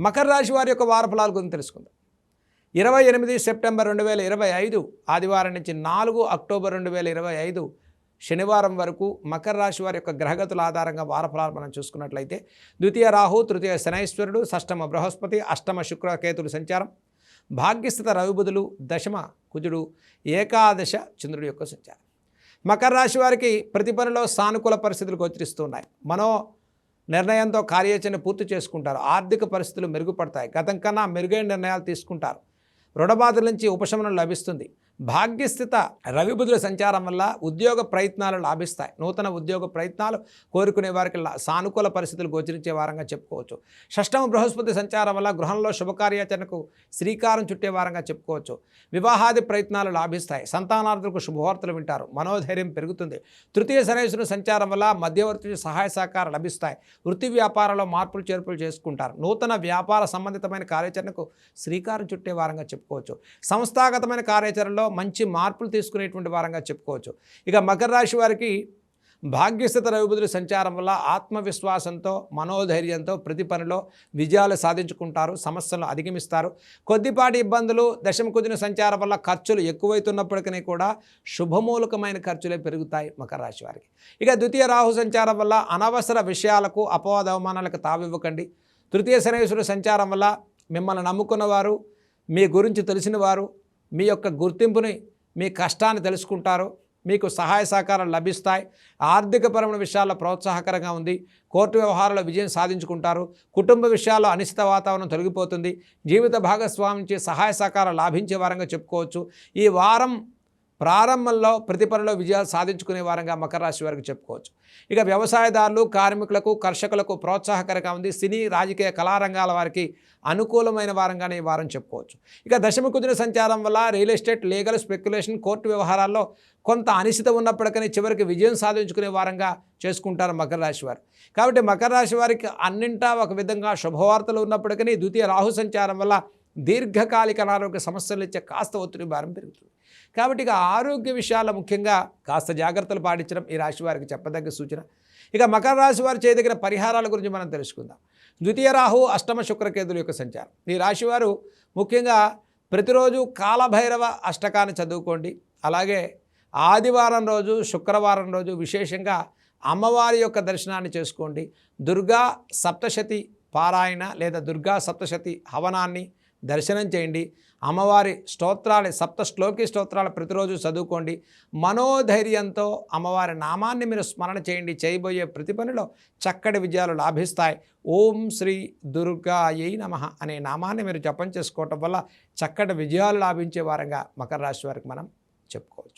మకర రాశి వారి యొక్క వార ఫలాల గురించి తెలుసుకుందాం. ఇరవై ఎనిమిది సెప్టెంబర్ రెండు వేల ఇరవై ఐదు ఆదివారం నుంచి నాలుగు అక్టోబర్ రెండు వేల ఇరవై ఐదు శనివారం వరకు మకర రాశి వారి యొక్క గ్రహగతుల ఆధారంగా వారఫలాలు మనం చూసుకున్నట్లయితే ద్వితీయ రాహు తృతీయ శనైశ్వరుడు షష్టమ బృహస్పతి అష్టమ శుక్ర కేతులు సంచారం. భాగ్యస్థిత రవిబుధులు దశమ కుజుడు ఏకాదశ చంద్రుడి యొక్క సంచారం. మకర రాశి వారికి ప్రతి పనిలో సానుకూల పరిస్థితులు గోచరిస్తున్నాయి మనో నిర్ణయంతో కార్యాచరణ పూర్తి చేసుకుంటారు. ఆర్థిక పరిస్థితులు మెరుగుపడతాయి. గతం కన్నా మెరుగైన నిర్ణయాలు తీసుకుంటారు. రుణబాధల నుంచి ఉపశమనం లభిస్తుంది. భాగ్యస్థిత రవిబుధుల సంచారం వల్ల ఉద్యోగ ప్రయత్నాలు లాభిస్తాయి. నూతన ఉద్యోగ ప్రయత్నాలు కోరుకునే వారికి లా- సానుకూల పరిస్థితులు గోచరించే వారంగా చెప్పుకోవచ్చు. షష్టమ బృహస్పతి సంచారం వల్ల గృహంలో శుభకార్యాచరణకు శ్రీకారం చుట్టే వారంగా చెప్పుకోవచ్చు. వివాహాది ప్రయత్నాలు లాభిస్తాయి. సంతానార్థులకు శుభవార్తలు వింటారు. మనోధైర్యం పెరుగుతుంది. తృతీయ శనేశ్వరుని సంచారం వల్ల మధ్యవర్తి సహాయ సహకారం లభిస్తాయి. వృత్తి వ్యాపారంలో మార్పులు చేర్పులు చేసుకుంటారు. నూతన వ్యాపార సంబంధితమైన కార్యాచరణకు శ్రీకారం చుట్టే వారంగా చెప్పుకోవచ్చు. సంస్థాగతమైన కార్యాచరణలో మంచి మార్పులు తీసుకునేటువంటి వారంగా చెప్పుకోవచ్చు. ఇక మకర రాశి వారికి భాగ్యస్థిత రవిబుధుల సంచారం వల్ల ఆత్మవిశ్వాసంతో మనోధైర్యంతో ప్రతి పనిలో విజయాలు సాధించుకుంటారు సమస్యలను అధిగమిస్తారు. కొద్దిపాటి ఇబ్బందులు దశమ కుదిన సంచారం వల్ల ఖర్చులు ఎక్కువైతున్నప్పటికీ కూడా శుభమూలకమైన ఖర్చులే పెరుగుతాయి మకర రాశి వారికి. ఇక ద్వితీయ రాహు సంచారం వల్ల అనవసర విషయాలకు అపవాద అవమానాలకు తావివ్వకండి. తృతీయ శనేశ్వరుడు సంచారం వల్ల మిమ్మల్ని నమ్ముకున్నవారు మీ గురించి తెలిసిన వారు మీ యొక్క గుర్తింపుని మీ కష్టాన్ని తెలుసుకుంటారు మీకు సహాయ సహకారాలు లభిస్తాయి ఆర్థికపరమైన విషయాల్లో ప్రోత్సాహకరంగా ఉంది కోర్టు వ్యవహారాల్లో విజయం సాధించుకుంటారు కుటుంబ విషయాల్లో అనిశ్చిత వాతావరణం తొలగిపోతుంది జీవిత భాగస్వామి నుంచి సహాయ సహకారాలు లాభించే వారంగా చెప్పుకోవచ్చు. ఈ వారం ప్రారంభంలో ప్రతి పనిలో విజయాలు సాధించుకునే వారంగా మకర రాశి వారికి చెప్పుకోవచ్చు. ఇక వ్యవసాయదారులు కార్మికులకు కర్షకులకు ప్రోత్సాహకరంగా ఉంది. సినీ రాజకీయ కళారంగాల వారికి అనుకూలమైన వారంగానే ఈ వారం చెప్పుకోవచ్చు. ఇక దశమ కుదిన సంచారం వల్ల real estate legal speculation court వ్యవహారాల్లో కొంత అనిశ్చిత ఉన్నప్పటికీ చివరికి విజయం సాధించుకునే వారంగా చేసుకుంటారు మకర రాశి వారు. కాబట్టి మకర రాశి వారికి అన్నింటా ఒక విధంగా శుభవార్తలు ఉన్నప్పటికీ ద్వితీయ రాహు సంచారం వల్ల దీర్ఘకాలిక అనారోగ్య సమస్యలు ఇచ్చే కాస్త ఒత్తిడి భారం పెరుగుతుంది. కాబట్టి ఇక ఆరోగ్య విషయాల్లో ముఖ్యంగా కాస్త జాగ్రత్తలు పాటించడం ఈ రాశి వారికి చెప్పదగ్గ సూచన. ఇక మకర రాశి వారు చేయదగిన పరిహారాల గురించి మనం తెలుసుకుందాం. ద్వితీయ రాహు అష్టమ శుక్రకేతుల యొక్క సంచారం. ఈ రాశివారు ముఖ్యంగా ప్రతిరోజు కాలభైరవ అష్టకాన్ని చదువుకోండి. అలాగే ఆదివారం రోజు శుక్రవారం రోజు విశేషంగా అమ్మవారి యొక్క దర్శనాన్ని చేసుకోండి. దుర్గా సప్తశతి పారాయణ లేదా దుర్గా సప్తశతి హవనాన్ని దర్శనం చేయండి. అమ్మవారి స్తోత్రాలు సప్త శ్లోకి స్తోత్రాలు ప్రతిరోజు చదువుకోండి. మనోధైర్యంతో అమ్మవారి నామాన్ని మీరు స్మరణ చేయండి. చేయబోయే ప్రతి పనిలో చక్కటి విజయాలు లాభిస్తాయి. ఓం శ్రీ దుర్గాయై నమ అనే నామాన్ని మీరు జపం చేసుకోవటం వల్ల చక్కటి విజయాలు లాభించే వారంగా మకర రాశి వారికి మనం చెప్పుకోవచ్చు.